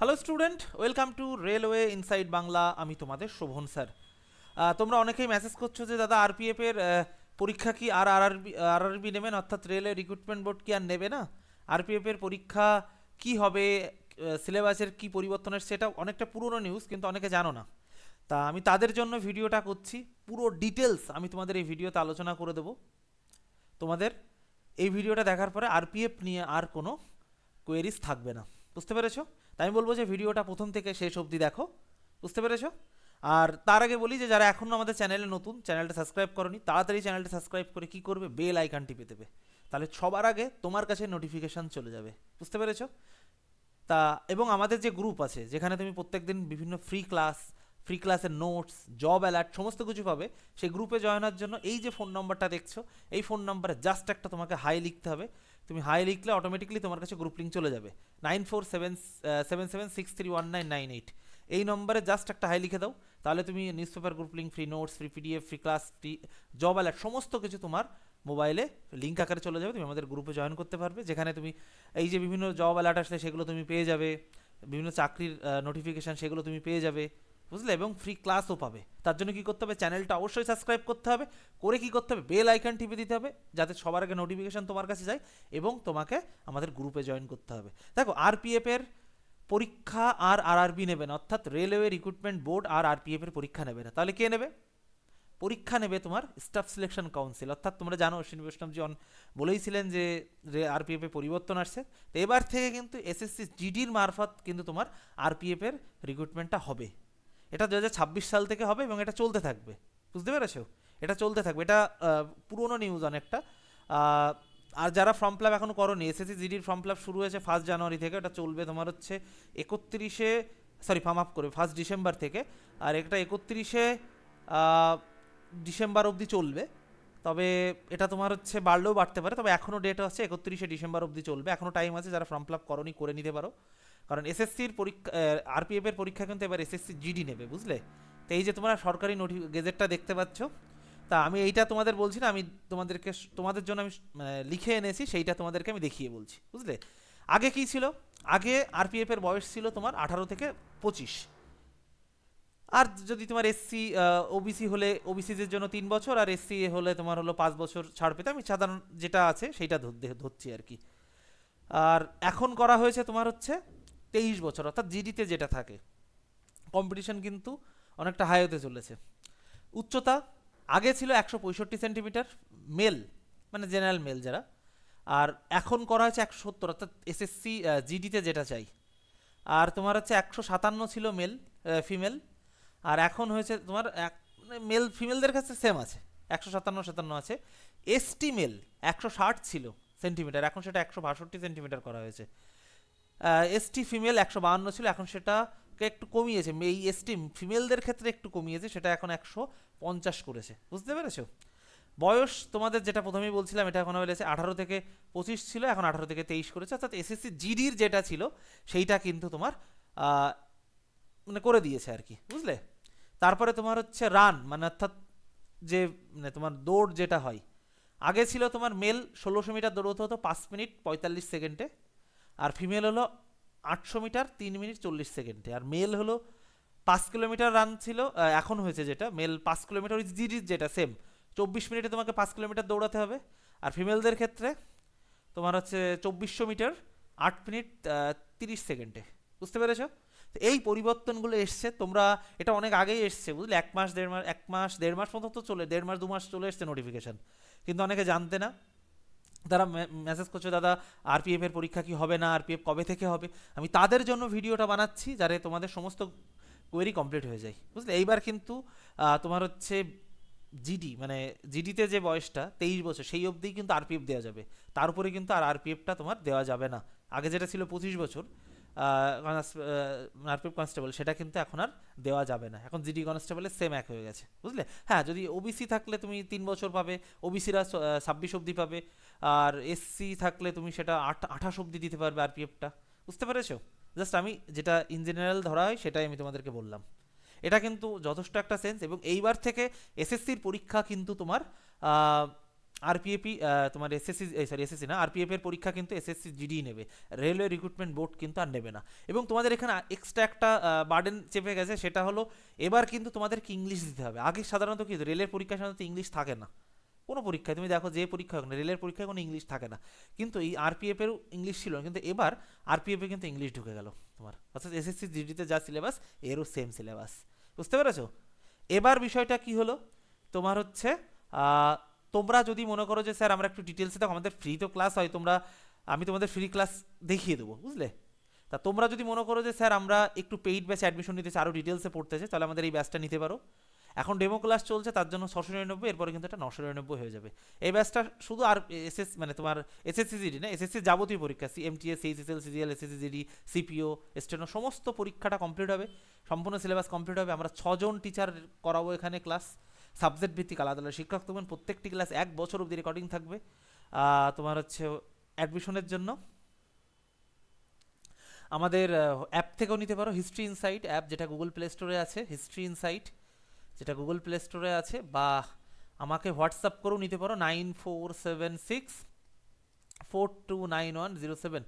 Hello student welcome to railway inside Bangla আমি তোমাদের Sovan sir. তোমরা অনেকেই মেসেজ করছ যে, দাদা আরপিএফ এর পরীক্ষা কি আর আরআরবি আরআরবি নেবেন? অর্থাৎ রেলওয়ে রিক্রুটমেন্ট বোর্ড কি আর নেবে না? আরপিএফ এর পরীক্ষা কি হবে? সিলেবাসের কি পরিবর্তন এসছে এটা অনেকটা পুরনো নিউজ কিন্তু অনেকে জানো না। তা আমি তাদের জন্য ভিডিওটা করছি। পুরো ডিটেলস আমি তোমাদের এই ভিডিওতে আলোচনা করে দেবো। তোমাদের এই ভিডিওটা দেখার পরে আরপিএফ নিয়ে আর কোনো কোয়েরিজ থাকবে না। বুঝতে পেরেছ? তাই আমি বলব যে ভিডিওটা প্রথম থেকে শেষ অবধি দেখো। বুঝতে পেরেছ? আর তার আগে বলি যে যারা এখনও আমাদের চ্যানেলে নতুন, চ্যানেলটা সাবস্ক্রাইব করনি, তাড়াতাড়ি চ্যানেলটা সাবস্ক্রাইব করে কি করবে? বেল আইকন টিপে দেবে। তাহলে সবার আগে তোমার কাছে নোটিফিকেশান চলে যাবে। বুঝতে পেরেছ? তা এবং আমাদের যে গ্রুপ আছে, যেখানে তুমি প্রত্যেকদিন বিভিন্ন ফ্রি ক্লাস ফ্রি ক্লাসের নোটস জব অ্যালার্ট সমস্ত কিছু পাবে, সেই গ্রুপে জয়েনার জন্য এই যে ফোন নম্বরটা দেখছ, এই ফোন নম্বরে জাস্ট একটা তোমাকে হাই লিখতে হবে। তুমি হাই লিখলে অটোমেটিকলি তোমার কাছে গ্রুপ লিঙ্ক চলে যাবে। Nine four seven seven seven six three one nine nine eight এই নম্বরে জাস্ট একটা হাই লিখে দাও, তাহলে তুমি newspaper group link free notes free PDF free class free job alert সমস্ত কিছু তোমার মোবাইলে লিঙ্ক আকারে চলে যাবে। তুমি আমাদের গ্রুপে জয়েন করতে পারবে, যেখানে তুমি এই যে বিভিন্ন জব অ্যালার্ট আসলে সেগুলো তুমি পেয়ে যাবে, বিভিন্ন চাকরির নোটিফিকেশান সেগুলো তুমি পেয়ে যাবে। বুঝলে? এবং ফ্রি ক্লাসও পাবে। তার জন্য কি করতে হবে? চ্যানেলটা অবশ্যই সাবস্ক্রাইব করতে হবে। করে কি করতে হবে? বেল আইকন টিপে দিতে হবে, যাতে সবার আগে নোটিফিকেশান তোমার কাছে যায় এবং তোমাকে আমাদের গ্রুপে জয়েন করতে হবে। দেখো আরপিএফ এর পরীক্ষা আর আরআরবি নেবে না, অর্থাৎ রেলওয়ে রিক্রুটমেন্ট বোর্ড আর আরপিএফ এর পরীক্ষা নেবে না। তাহলে কে নেবে? পরীক্ষা নেবে তোমার স্টাফ সিলেকশন কাউন্সিল অর্থাৎ তোমরা জানো, অশ্বিনী বৈষ্ণবজি অন বলেইছিলেন যে আরপিএফ পরিবর্তন আসছে। তো এবার থেকে কিন্তু এসএসসি জিডির মারফত কিন্তু তোমার আরপিএফ এর রিক্রুটমেন্টটা হবে। এটা দু হাজার ছাব্বিশ সাল থেকে হবে এবং এটা চলতে থাকবে। বুঝতে পেরেছ? এটা চলতে থাকবে। এটা পুরোনো নিউজ অনেকটা। আর যারা ফর্ম ফিল এখনও করনি এসএসসি জিডির ফর্ম ফিল শুরু হয়েছে ফার্স্ট জানুয়ারি থেকে এটা চলবে তোমার হচ্ছে একত্রিশে সরি ফার্ম আপ করবে ফার্স্ট ডিসেম্বর থেকে। আর একটা একত্রিশে ডিসেম্বর অবধি চলবে। তবে এটা তোমার হচ্ছে বাড়লেও বাড়তে পারে, তবে এখনও ডেট আছে একত্রিশে ডিসেম্বর অবধি চলবে। এখনও টাইম আছে, যারা ফর্ম ফিল আপ করনি করে নিতে পারো। কারণ এসএসসির পরীক্ষা আরপিএফ এর পরীক্ষা কিন্তু এবার এসএসসি জিডি নেবে, বুঝলে? তো এই যে তোমরা সরকারি নোটি, গেজেটটা দেখতে পাচ্ছ, তা আমি এইটা তোমাদের বলছি না, আমি তোমাদেরকে, তোমাদের জন্য আমি মানে লিখে এনেছি, সেইটা তোমাদেরকে আমি দেখিয়ে বলছি, বুঝলে? আগে কি ছিল? আগে আরপিএফ এর বয়স ছিল তোমার আঠারো থেকে পঁচিশ। আর যদি তোমার এসসি ওবিসি হলে ওবিসিদের জন্য তিন বছর আর এসসি হলে তোমার হলো পাঁচ বছর ছাড় পেতে, আমি সাধারণ যেটা আছে সেইটা ধর- ধরছি আর কি। আর এখন করা হয়েছে তোমার হচ্ছে তেইশ বছর, অর্থাৎ জিডিতে যেটা থাকে কম্পিটিশন কিন্তু অনেকটা হাই হতে চলেছে। উচ্চতা আগে ছিল একশো পঁয়ষট্টি সেন্টিমিটার মেল মানে জেনারেল মেল যারা। আর এখন করা হয়েছে একশো সত্তর, অর্থাৎ এসএসসি জিডিতে যেটা চাই। আর তোমার হচ্ছে একশো সাতান্ন ছিল মেল ফিমেল আর এখন হয়েছে তোমার এক মেল ফিমেলদের কাছে সেম আছে। একশো সাতান্ন সাতান্ন আছে। এসটি মেল একশো ষাট ছিল সেন্টিমিটার এখন সেটা একশো বাষট্টি সেন্টিমিটার করা হয়েছে। এসটি ফিমেল একশো বাহান্ন ছিল, এখন সেটাকে একটু কমিয়েছে। এই এসটি ফিমেলদের ক্ষেত্রে একটু কমিয়েছে, সেটা এখন একশো পঞ্চাশ করেছে। বুঝতে পেরেছ? বয়স তোমাদের যেটা প্রথমেই বলছিলাম, এটা এখন হয়েছে আঠারো থেকে পঁচিশ ছিল, এখন আঠারো থেকে তেইশ করেছে। অর্থাৎ এসএসসি জিডির যেটা ছিল, সেইটা কিন্তু তোমার মানে করে দিয়েছে আর কি, বুঝলে? তারপরে তোমার হচ্ছে রান মানে অর্থাৎ যে মানে তোমার দৌড় যেটা হয়। আগে ছিল তোমার মেল ষোলোশো মিটার দৌড়তে হতো পাঁচ মিনিট পঁয়তাল্লিশ সেকেন্ডে, আর ফিমেল হলো আটশো মিটার তিন মিনিট চল্লিশ সেকেন্ডে। আর মেল হলো পাঁচ কিলোমিটার রান ছিল এখন হয়েছে যেটা মেল পাঁচ কিলোমিটার ওই জিডির যেটা সেম চব্বিশ মিনিটে তোমাকে পাঁচ কিলোমিটার দৌড়াতে হবে। আর ফিমেলদের ক্ষেত্রে তোমার হচ্ছে চব্বিশশো মিটার আট মিনিট তিরিশ সেকেন্ডে। বুঝতে পেরেছ? এই পরিবর্তনগুলো এসছে, তোমরা, এটা অনেক আগেই এসছে, বুঝলে? এক মাস, দেড় মাস, এক মাস, দেড় মাস মতো তো চলে, দেড় মাস, দু মাস চলে এসছে নোটিফিকেশান কিন্তু অনেকে জানতে না। তারা মেসেজ করছে, দাদা আরপিএফ এর পরীক্ষা কি হবে না? আরপিএফ কবে থেকে হবে? আমি তাদের জন্য ভিডিওটা বানাচ্ছি, যাতে তোমাদের সমস্ত কোয়েরি কমপ্লিট হয়ে যায়, বুঝলে? এইবার কিন্তু তোমার হচ্ছে জিডি মানে জিডিতে যে বয়সটা, তেইশ বছর, সেই অবধিই কিন্তু আরপিএফ দেওয়া যাবে। তার উপরে কিন্তু আর আরপিএফটা তোমার দেওয়া যাবে না। আগে যেটা ছিল পঁচিশ বছর আরপিএফ কনস্টেবল, সেটা কিন্তু এখন আর দেওয়া যাবে না। এখন জিডি কনস্টেবলের সেম এক হয়ে গেছে, বুঝলে? হ্যাঁ যদি ওবিসি থাকলে তুমি তিন বছর পাবে ওবিসিরা ছাব্বিশ অবধি পাবে, আর এসসি থাকলে তুমি সেটা আট, আঠাশ অবধি দিতে পারবে আরপিএফটা বুঝতে পেরেছ? জাস্ট আমি যেটা ইন জেনারেল ধরা হয়, সেটাই আমি তোমাদেরকে বললাম। এটা কিন্তু যথেষ্ট একটা সেন্স এবং এইবার থেকে এসএসসির পরীক্ষা কিন্তু তোমার আরপিএপি তোমার এসএসসি সরি এসএসসি না আরপিএফ এর পরীক্ষা কিন্তু এসএসসি জিডি নেবে। রেলওয়ে রিক্রুটমেন্ট বোর্ড কিন্তু আর নেবে না। এবং তোমাদের এখানে এক্সট্রা একটা বার্ডেন চেপে গেছে, সেটা হলো এবার কিন্তু তোমাদেরকে ইংলিশ দিতে হবে। আগে সাধারণত কি রেলের পরীক্ষা সাধারণত ইংলিশ থাকে না। কোনো পরীক্ষায়, তুমি দেখো যে পরীক্ষা হোক না রেলের পরীক্ষায় কোনো ইংলিশ থাকে না। কিন্তু এই আরপিএফ এরও ইংলিশ ছিল না কিন্তু এবার আরপিএফ কিন্তু ইংলিশ ঢুকে গেল তোমার। অর্থাৎ এসএসসি জিডিতে যা সিলেবাস এরও সেম সিলেবাস বুঝতে পেরেছ? এবার বিষয়টা কি হলো? তোমার হচ্ছে তোমরা যদি মনে করো যে, স্যার, আমরা একটু ডিটেলসে দেখো, আমাদের ফ্রি তো ক্লাস হয়, তোমরা, আমি তোমাদের ফ্রি ক্লাস দেখিয়ে দেবো বুঝলে? তা তোমরা যদি মনে করো যে, স্যার, আমরা একটু পেইড ব্যাচে অ্যাডমিশন নিতে চাই আরও ডিটেলসে পড়তে চাই, তাহলে আমাদের এই ব্যাচটা নিতে পারো এখন ডেমো ক্লাস চলছে, তার জন্য ছশো নিরানব্বই, এরপরে কিন্তু এটা নশো নিরানব্বই হয়ে যাবে। এই ব্যাচটা শুধু আর এসএস মানে তোমার এসএসসি জিডি না এসএসসি যাবতীয় পরীক্ষা C MTS HSL CGL SSC GD CPO steno সমস্ত পরীক্ষাটা কমপ্লিট হবে, সম্পূর্ণ সিলেবাস কমপ্লিট হবে। আমরা ছজন টিচার করাবো এখানে ক্লাস সাবজেক্ট ভিত্তিক আলাদা আলাদা শিক্ষক থাকবেন। প্রত্যেকটি ক্লাস এক বছর অবধি রেকর্ডিং থাকবে। তোমার হচ্ছে অ্যাডমিশনের জন্য। আমাদের অ্যাপ থেকেও নিতে পারো। হিস্ট্রি ইনসাইট অ্যাপ যেটা গুগল প্লে স্টোরে আছে। হিস্ট্রি ইনসাইট যেটা গুগল প্লে স্টোরে আছে। বা আমাকে হোয়াটসঅ্যাপ করেও নিতে পারো। Nine four seven six four two nine one zero seven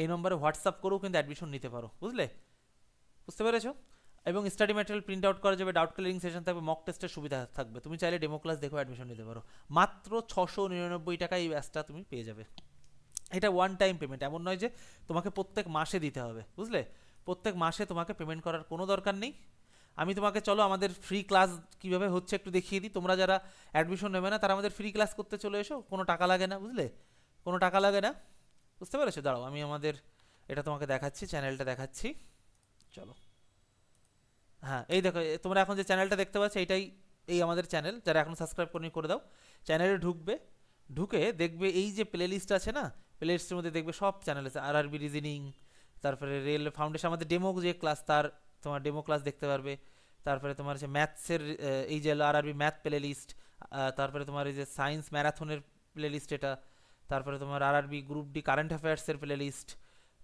এই নম্বরে হোয়াটসঅ্যাপ করেও কিন্তু অ্যাডমিশন নিতে পারো। বুঝলে? বুঝতে পেরেছ? এবং স্টাডি ম্যাটেরিয়াল প্রিন্ট আউট করা যাবে ডাউট ক্লিয়ারিং সেশন থাকবে মক টেস্টের সুবিধা থাকবে। তুমি চাইলে ডেমো ক্লাস দেখো অ্যাডমিশন নিতে পারো। মাত্র ছশো নিরানব্বই টাকা এই ব্যাচটা তুমি পেয়ে যাবে। এটা ওয়ান টাইম পেমেন্ট এমন নয় যে তোমাকে প্রত্যেক মাসে দিতে হবে, বুঝলে? প্রত্যেক মাসে তোমাকে পেমেন্ট করার কোনো দরকার নেই। আমি তোমাকে, চলো, আমাদের ফ্রি ক্লাস কীভাবে হচ্ছে একটু দেখিয়ে দিই। তোমরা যারা অ্যাডমিশন নেবে না, তারা আমাদের ফ্রি ক্লাস করতে চলে এসো। কোনো টাকা লাগে না, বুঝলে? কোনো টাকা লাগে না। বুঝতে পেরেছ? দাঁড়াও, আমি আমাদের, এটা তোমাকে দেখাচ্ছি চ্যানেলটা দেখাচ্ছি। চলো। হ্যাঁ এই দেখো তোমরা এখন যে চ্যানেলটা দেখতে পাচ্ছ, এটাই এই আমাদের চ্যানেল যারা এখন সাবস্ক্রাইব করেনি করে দাও। চ্যানেলে ঢুকবে, ঢুকে দেখবে এই যে প্লে লিস্ট আছে না প্লে লিস্টের মধ্যে দেখবে সব চ্যানেল আছে আর আরবি রিজনিং তারপরে রেল ফাউন্ডেশন আমাদের ডেমো যে ক্লাস তার তোমার ডেমো ক্লাস দেখতে পারবে। তারপরে তোমার হচ্ছে ম্যাথসের এই যে আর আরবি ম্যাথ প্লে লিস্ট তারপরে তোমার এই যে সায়েন্স ম্যারাথনের প্লে লিস্ট এটা, তারপরে তোমার R RB group D current অ্যাফেয়ার্সের playlist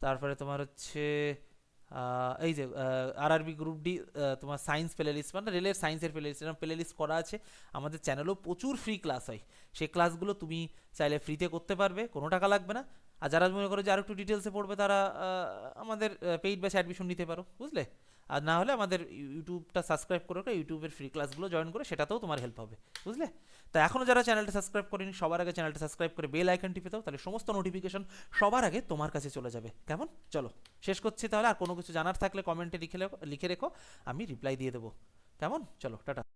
তারপরে তোমার হচ্ছে এই যে আর আরবি গ্রুপ ডি তোমার সায়েন্স প্লে লিস্ট মানে রেলের সায়েন্সের প্লে লিস্ট প্লে লিস্ট করা আছে। আমাদের চ্যানেলেও প্রচুর ফ্রি ক্লাস হয়। সেই ক্লাসগুলো তুমি চাইলে ফ্রিতে করতে পারবে, কোনো টাকা লাগবে না। আর যারা মনে করো যে আর একটু ডিটেলসে পড়বে তারা আমাদের পেইড ব্যাচে অ্যাডমিশন নিতে পারো, বুঝলে? আর না হলে আমাদের ইউটিউবটা সাবস্ক্রাইব করে ইউটিউবের ফ্রি ক্লাসগুলো জয়েন করে সেটাতেও তোমার হেল্প হবে, বুঝলে? তো এখনও যারা চ্যানেলটা সাবস্ক্রাইব করেনি, সবার আগে চ্যানেলটা সাবস্ক্রাইব করে বেল আইকন টিপে দাও, তাহলে সমস্ত নোটিফিকেশন সবার আগে তোমার কাছে চলে যাবে। কেমন? চলো, শেষ করছি তাহলে, আর কোনো কিছু জানার থাকলে কমেন্টে লেখো- লিখে রেখো, আমি রিপ্লাই দিয়ে দেবো। কেমন? চলো, টাটা।